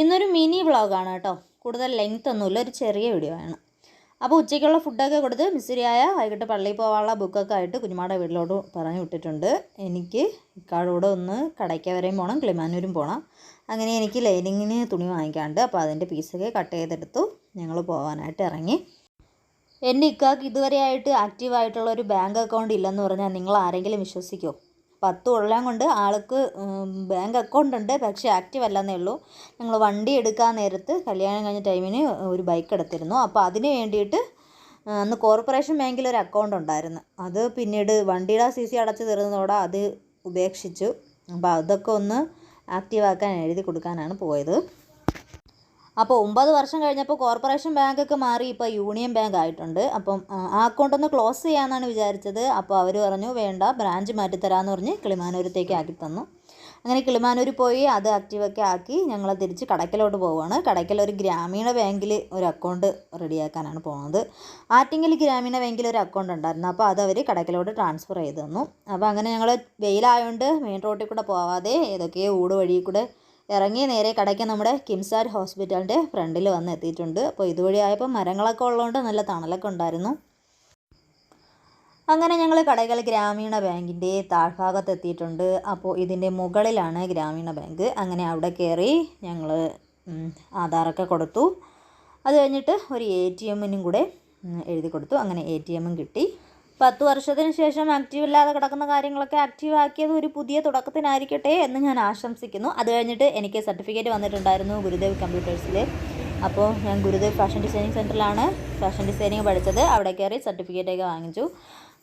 ഇന്നൊരു മിനി വ്ളോഗാണ് കേട്ടോ. കൂടുതൽ ലെങ്ത് ഒന്നുമില്ല ഒരു ചെറിയ വീഡിയോ ആണ്. അപ്പോൾ ഉച്ചയ്ക്കുള്ള ഫുഡൊക്കെ കൊടുത്ത് മിസ്സിരിയായ വൈകിട്ട് പള്ളിയിൽ പോകാനുള്ള ബുക്കൊക്കെ ആയിട്ട് കുഞ്ഞുമാടെ വീട്ടിലോട്ട് പറഞ്ഞു വിട്ടിട്ടുണ്ട്. എനിക്ക് ഇക്കാടൂടെ ഒന്ന് കടയ്ക്ക വരെയും പോകണം കിളിമാനൂരും പോകണം അങ്ങനെ എനിക്ക് ലൈനിങ്ങിന് തുണി വാങ്ങിക്കാണ്ട് അപ്പോൾ അതിന്റെ പീസൊക്കെ കട്ട് ചെയ്തെടുത്തു. ഞങ്ങൾ പോകാനായിട്ട് ഇറങ്ങി. എന്റെ ഇക്കാക്ക് ഇതുവരെയായിട്ട് ആക്റ്റീവായിട്ടുള്ള ഒരു ബാങ്ക് അക്കൗണ്ട് ഇല്ലെന്ന് പറഞ്ഞാൽ നിങ്ങൾ ആരെങ്കിലും വിശ്വസിക്കുമോ പത്ത് കൊല്ലം കൊണ്ട് ആൾക്ക് ബാങ്ക് അക്കൗണ്ട് ഉണ്ട് പക്ഷേ ആക്റ്റീവ് അല്ലെന്നേ ഉള്ളൂ. ഞങ്ങൾ വണ്ടി എടുക്കാൻ നേരത്ത് കല്യാണം കഴിഞ്ഞ ടൈമിന് ഒരു ബൈക്ക് എടുത്തിരുന്നു. അപ്പോൾ അതിന് വേണ്ടിയിട്ട് അന്ന് കോർപ്പറേഷൻ ബാങ്കിൽ ഒരു അക്കൗണ്ട് ഉണ്ടായിരുന്നു. അത് പിന്നീട് വണ്ടിയുടെ സി സി അടച്ചു തീർന്നതോടെ അത് ഉപേക്ഷിച്ചു. അപ്പോൾ അതൊക്കെ ഒന്ന് ആക്റ്റീവ് ആക്കാൻ എഴുതി കൊടുക്കാനാണ് പോയത്. അപ്പോൾ ഒമ്പത് വർഷം കഴിഞ്ഞപ്പോൾ കോർപ്പറേഷൻ ബാങ്കൊക്കെ മാറി ഇപ്പോൾ യൂണിയൻ ബാങ്ക് ആയിട്ടുണ്ട്. അപ്പം ആ, അക്കൗണ്ട് ഒന്ന് ക്ലോസ് ചെയ്യാമെന്നാണ് വിചാരിച്ചത്. അപ്പോൾ അവർ പറഞ്ഞു വേണ്ട ബ്രാഞ്ച് മാറ്റിത്തരാമെന്ന് പറഞ്ഞ് കിളിമാനൂരത്തേക്ക് ആക്കി തന്നു. അങ്ങനെ കിളിമാനൂർ പോയി അത് ആക്റ്റീവൊക്കെ ആക്കി ഞങ്ങൾ തിരിച്ച് കടയ്ക്കലോട്ട് പോവുകയാണ് കടയ്ക്കൽ ഒരു ഗ്രാമീണ ബാങ്കിൽ ഒരു അക്കൗണ്ട് റെഡിയാക്കാനാണ് പോകുന്നത് ആറ്റിങ്ങൽ ഗ്രാമീണ ബാങ്കിൽ ഒരു അക്കൗണ്ട് ഉണ്ടായിരുന്നു. അപ്പോൾ അത് അവർ കടയ്ക്കലോട്ട് ട്രാൻസ്ഫർ ചെയ്ത് തന്നു. അപ്പോൾ അങ്ങനെ ഞങ്ങൾ വെയിലായതുകൊണ്ട് മെയിൻ റോട്ടിൽ കൂടെ പോവാതെ ഏതൊക്കെയോ ഊട് വഴി കൂടെ ഇറങ്ങി നേരെ കടയ്ക്ക് നമ്മുടെ കിംസാർ ഹോസ്പിറ്റലിന്റെ ഫ്രണ്ടിൽ വന്ന് എത്തിയിട്ടുണ്ട്. അപ്പോൾ ഇതുവഴി ആയപ്പോൾ മരങ്ങളൊക്കെ ഉള്ളതുകൊണ്ട് നല്ല തണലൊക്കെ ഉണ്ടായിരുന്നു. അങ്ങനെ ഞങ്ങൾ കടകൾ ഗ്രാമീണ ബാങ്കിന്റെ താഴ്ഭാഗത്ത് എത്തിയിട്ടുണ്ട്. അപ്പോൾ ഇതിന്റെ മുകളിലാണ് ഗ്രാമീണ ബാങ്ക്. അങ്ങനെ അവിടെ കയറി ഞങ്ങൾ ആധാറൊക്കെ കൊടുത്തു. അത് കഴിഞ്ഞിട്ട് ഒരു എ ടി എമ്മിനും കൂടെ എഴുതി കൊടുത്തു. അങ്ങനെ എ ടി എമ്മും കിട്ടി. പത്ത് വർഷത്തിന് ശേഷം ആക്റ്റീവ് ഇല്ലാതെ കിടക്കുന്ന കാര്യങ്ങളൊക്കെ ആക്റ്റീവ് ആക്കിയത് ഒരു പുതിയ തുടക്കത്തിനായിരിക്കട്ടെ എന്ന് ഞാൻ ആശംസിക്കുന്നു. അത് കഴിഞ്ഞിട്ട് എനിക്ക് സർട്ടിഫിക്കറ്റ് വന്നിട്ടുണ്ടായിരുന്നു ഗുരുദേവ് കമ്പ്യൂട്ടേഴ്സിൽ അപ്പോൾ ഞാൻ ഗുരുദേവ് ഫാഷൻ ഡിസൈനിങ് സെന്ററിലാണ് ഫാഷൻ ഡിസൈനിങ് പഠിച്ചത്. അവിടെ കയറി സർട്ടിഫിക്കറ്റൊക്കെ വാങ്ങിച്ചു.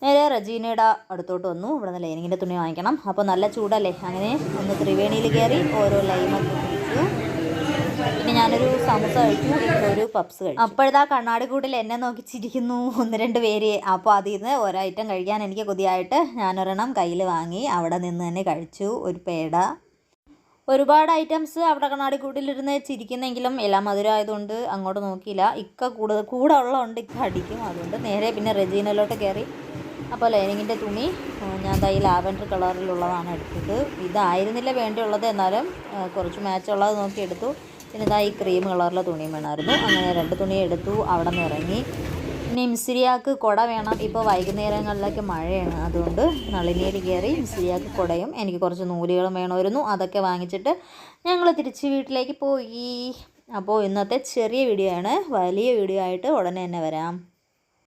നേരെ റജീനയുടെ അടുത്തോട്ട് വന്നു. ഇവിടെ നിന്ന് ലൈനിങ്ങിന്റെ തുണി വാങ്ങിക്കണം. അപ്പോൾ നല്ല ചൂടല്ലേ? അങ്ങനെ ഒന്ന് ത്രിവേണിയിൽ കയറി ഓരോ ലൈമൊക്കെ കുടിച്ചു പിന്നെ ഞാനൊരു സമൂസ കഴിച്ചു ഒരു പപ്സ് കഴിച്ചു. അപ്പോഴത്തെ കണ്ണാടി കൂട്ടിൽ എന്നെ നോക്കി ചിരിക്കുന്നു ഒന്ന് രണ്ട് പേര്. അപ്പോൾ അതിൽ നിന്ന് ഒരൈറ്റം കഴിക്കാൻ എനിക്ക് കൊതിയായിട്ട് ഞാനൊരെണ്ണം കയ്യിൽ വാങ്ങി അവിടെ നിന്ന് തന്നെ കഴിച്ചു. ഒരു പേട. ഒരുപാട് ഐറ്റംസ് അവിടെ കണ്ണാടി കൂട്ടിലിരുന്ന് ചിരിക്കുന്നെങ്കിലും എല്ലാം മധുരമായതുകൊണ്ട് അങ്ങോട്ട് നോക്കിയില്ല. ഇക്ക കൂടുതൽ കൂടെ ഉള്ളതുകൊണ്ട് ഇക്ക അടിക്കും. അതുകൊണ്ട് നേരെ പിന്നെ റെജീനയിലോട്ട് കയറി. അപ്പോൾ ലൈനിങ്ങിന്റെ തുണി ഞാൻ തൈ ലാവൻഡർ കളറിലുള്ളതാണ് എടുത്തത്. ഇതായിരുന്നില്ല വേണ്ടിയുള്ളത്. എന്നാലും ആ, കുറച്ച് മാച്ചുള്ളത് നോക്കി എടുത്തു. പിന്നെ ഇതാ ഈ ക്രീം കളറിലെ തുണിയും വേണമായിരുന്നു. അങ്ങനെ രണ്ട് തുണി എടുത്തു അവിടെ നിന്ന് ഇറങ്ങി. പിന്നെ ഇംസിരിയാക്ക് കുട വേണം. ഇപ്പോൾ വൈകുന്നേരങ്ങളിലൊക്കെ മഴയാണ്. അതുകൊണ്ട് നളിനിയിൽ കയറി ഇംസിരിയാക്ക് കുടയും എനിക്ക് കുറച്ച് നൂലുകളും വേണമായിരുന്നു. അതൊക്കെ വാങ്ങിച്ചിട്ട് ഞങ്ങൾ തിരിച്ച് വീട്ടിലേക്ക് പോയി. അപ്പോൾ ഇന്നത്തെ ചെറിയ വീഡിയോ ആണ്. വലിയ വീഡിയോ ആയിട്ട് ഉടനെ തന്നെ വരാം.